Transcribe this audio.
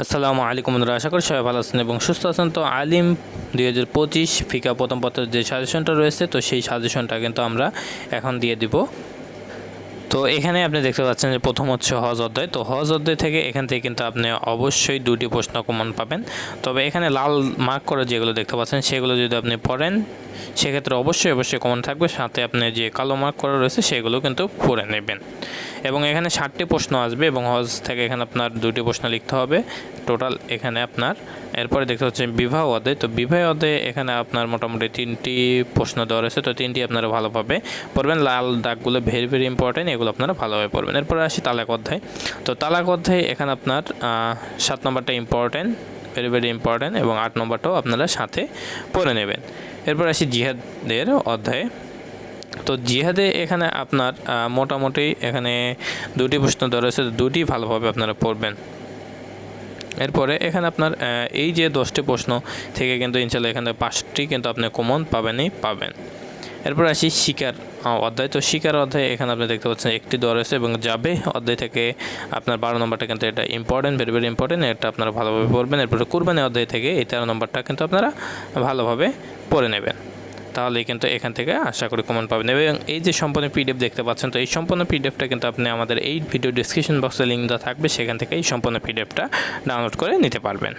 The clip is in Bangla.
আসসালামু আলাইকুম বন্ধুরা, আশা করি সবাই ভালো আছেন এবং সুস্থ আছেন। তো আলিম দুই হাজার পঁচিশ ফিকা প্রথম পত্রের যে সাজেশনটা রয়েছে, তো সেই সাজেশনটা কিন্তু আমরা এখন দিয়ে দিব। তো এখানে আপনি দেখতে পাচ্ছেন যে প্রথম হচ্ছে হজ অধ্যায়। তো হজ অধ্যায় থেকে এখান থেকে কিন্তু আপনি অবশ্যই দুটি প্রশ্ন কমন পাবেন। তবে এখানে লাল মার্ক করে যেগুলো দেখতে পাচ্ছেন, সেগুলো যদি আপনি পড়েন, সেক্ষেত্রে অবশ্যই অবশ্যই কমন থাকবে। সাথে আপনি যে কালো মার্ক করা রয়েছে, সেগুলো কিন্তু পড়ে নেবেন। এবং এখানে ষাটটি প্রশ্ন আসবে এবং হজ থেকে এখানে আপনার দুটি প্রশ্ন লিখতে হবে। টোটাল এখানে আপনার। এরপরে দেখতে হচ্ছে বিবাহ অধ্যায়। তো বিবাহ অধ্যায়ে এখানে আপনার মোটামুটি তিনটি প্রশ্ন দেওয়া রয়েছে। তো তিনটি আপনারা ভালোভাবে পড়বেন লাল দাগগুলো ভেরি ভেরি ইম্পর্টেন্ট এগুলো আপনারা ভালোভাবে পড়বেন। এরপরে আসি তালাক অধ্যায়। তো তালাক অধ্যায়ে এখানে আপনার সাত নম্বরটা ইম্পর্টেন্ট ভেরি ভেরি ইম্পর্টেন্ট এবং আট নম্বরটাও আপনারা সাথে পড়ে নেবেন। এরপর আসি জিহাদের অধ্যায়ে। তো জিহাদে এখানে আপনার মোটামুটি এখানে দুটি প্রশ্ন তো দুটি ভালোভাবে আপনারা পড়বেন। এরপরে এখানে আপনার এই যে দশটি প্রশ্ন থেকে কিন্তু ইনশাল্লাহ এখানে পাঁচটি কিন্তু আপনি কমন পাবেনই পাবেন। এরপর আসি শিকার অধ্যায়। তো শিকার অধ্যায় এখানে আপনি দেখতে পাচ্ছেন একটি দর আছে এবং যাবে অধ্যায় থেকে আপনার বারো নম্বরটা কিন্তু এটা ইম্পর্টেন্ট ভেরি ভেরি ইম্পর্টেন্ট এটা আপনারা ভালোভাবে পড়বেন। এরপরে কুরবানি অধ্যায় থেকে এই তেরো নম্বরটা কিন্তু আপনারা ভালোভাবে পড়ে নেবেন। তাহলেই কিন্তু এখান থেকে আশা করি কমন পাবেন। এবং এই যে সম্পূর্ণ পিডিএফ দেখতে পাচ্ছেন, তো এই সম্পূর্ণ পিডিএফটা কিন্তু আপনি আমাদের এই ভিডিও ডিসক্রিপশন বক্সে লিঙ্ক দেওয়া থাকবে, সেখান থেকে এই সম্পূর্ণ পিডিএফটা ডাউনলোড করে নিতে পারবেন।